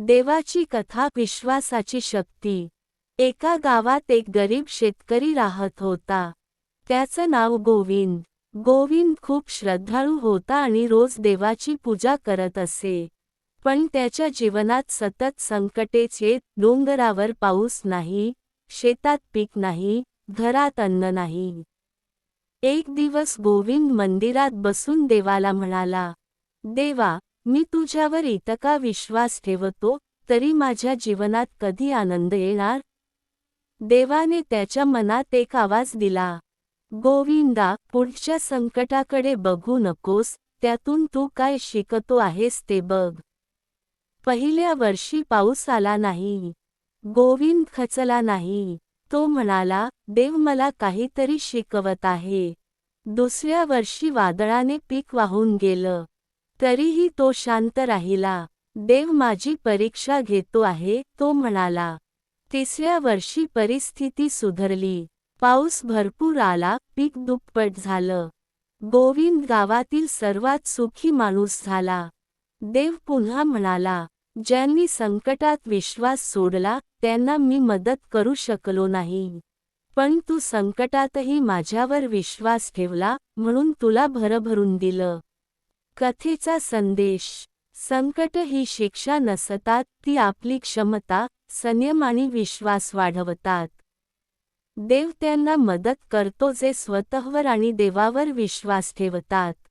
देवाची कथा विश्वासाची शक्ती. एका गावात एक गरीब शेतकरी राहत होता. त्याचं नाव गोविंद. गोविंद खूप श्रद्धाळू होता आणि रोज देवाची पूजा करत असे. पण त्याच्या जीवनात सतत संकटेच येत डोंगरावर पाऊस नाही शेतात पीक नाही घरात अन्न नाही. एक दिवस गोविंद मंदिरात बसून देवाला म्हणाला देवा मी तुझ्यावर इतका विश्वास ठेवतो तरी माझ्या जीवनात कधी आनंद येणार? देवाने त्याच्या मनात एक आवाज दिला. गोविंदा पुढच्या संकटाकडे बघू नकोस त्यातून तू काय शिकतो आहेस ते बघ. पहिल्या वर्षी पाऊस आला नाही. गोविंद खचला नाही. तो म्हणाला देव मला काहीतरी शिकवत आहे. दुसऱ्या वर्षी वादळाने पीक वाहून गेलं. तरीही तो शांत राहिला. देव माझी परीक्षा घेतो आहे तो म्हणाला. तिसऱ्या वर्षी परिस्थिती सुधरली. पाऊस भरपूर आला पीक दुप्पट झालं. गोविंद गावातील सर्वात सुखी माणूस झाला. देव पुन्हा म्हणाला ज्यांनी संकटात विश्वास सोडला त्यांना मी मदत करू शकलो नाही. पण तू संकटातही माझ्यावर विश्वास ठेवला म्हणून तुला भरभरून दिलं. कथेचा संदेश. संकट ही शिक्षा नसतात ती आपली क्षमता संयम आणि विश्वास वाढवतात. देव त्यांना मदत करतो जे स्वतःवर आणि देवावर विश्वास ठेवतात.